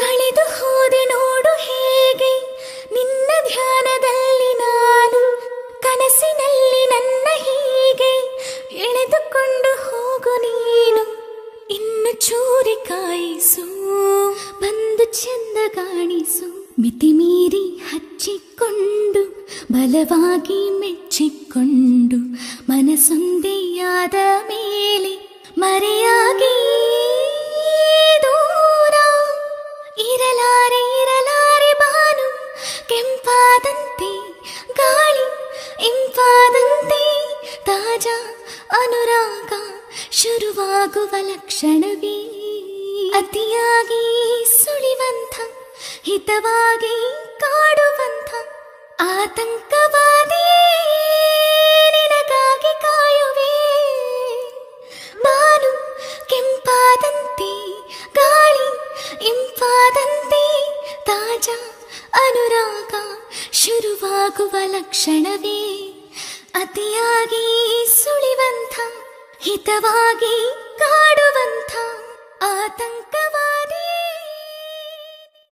ಕಳೆದು ಹೋದೆ ನೋಡು ಹೇಗೆ. ನಿನ್ನ ಧ್ಯಾನದಲ್ಲಿ ನಾನು ಕನಸಿನಲ್ಲಿ ನನ್ನ ಹೀಗೆ. ಎಳೆದುಕೊಂಡು ಹೋಗು ನೀನು, ಇನ್ನು ಚೂರಿ ಕಾಯಿಸು, ಬಂದು ಚಂದ ಕಾಣಿಸು. ಮಿತಿಮೀರಿ ಹಚ್ಚಿಕೊಂಡು, ಬಲವಾಗಿ ಮೆಚ್ಚಿಕೊಂಡು ಮನಸೊಂದೆಯಾದ ಮೇಲೆ ಮರೆಯಾಗಿ ದೂರ ಇರಲಾರೆ ಇರಲಾರೆ ಬಾನು, ಕೆಂಪಾದಂತೆ ಗಾಳಿ, ಇಂಪಾದಂತೆ ತಾಜಾ ಅನುರಾಗ ಶುರುವಾಗುವ ಲಕ್ಷಣವೇ. ಅತಿಯಾಗಿ ಸುಳಿವಂಥ, ಹಿತವಾಗಿ ಕಾಡುವಂಥ ಆತಂಕವಾದಿ ತಾಜಾ ಅನುರಾಗ ಶುರುವಾಗುವ ಲಕ್ಷಣವೇ. ಅತಿಯಾಗಿ ಸುಳಿವಂಥ ಹಿತವಾಗಿ ಕಾಡುವಂಥ ಆತಂಕ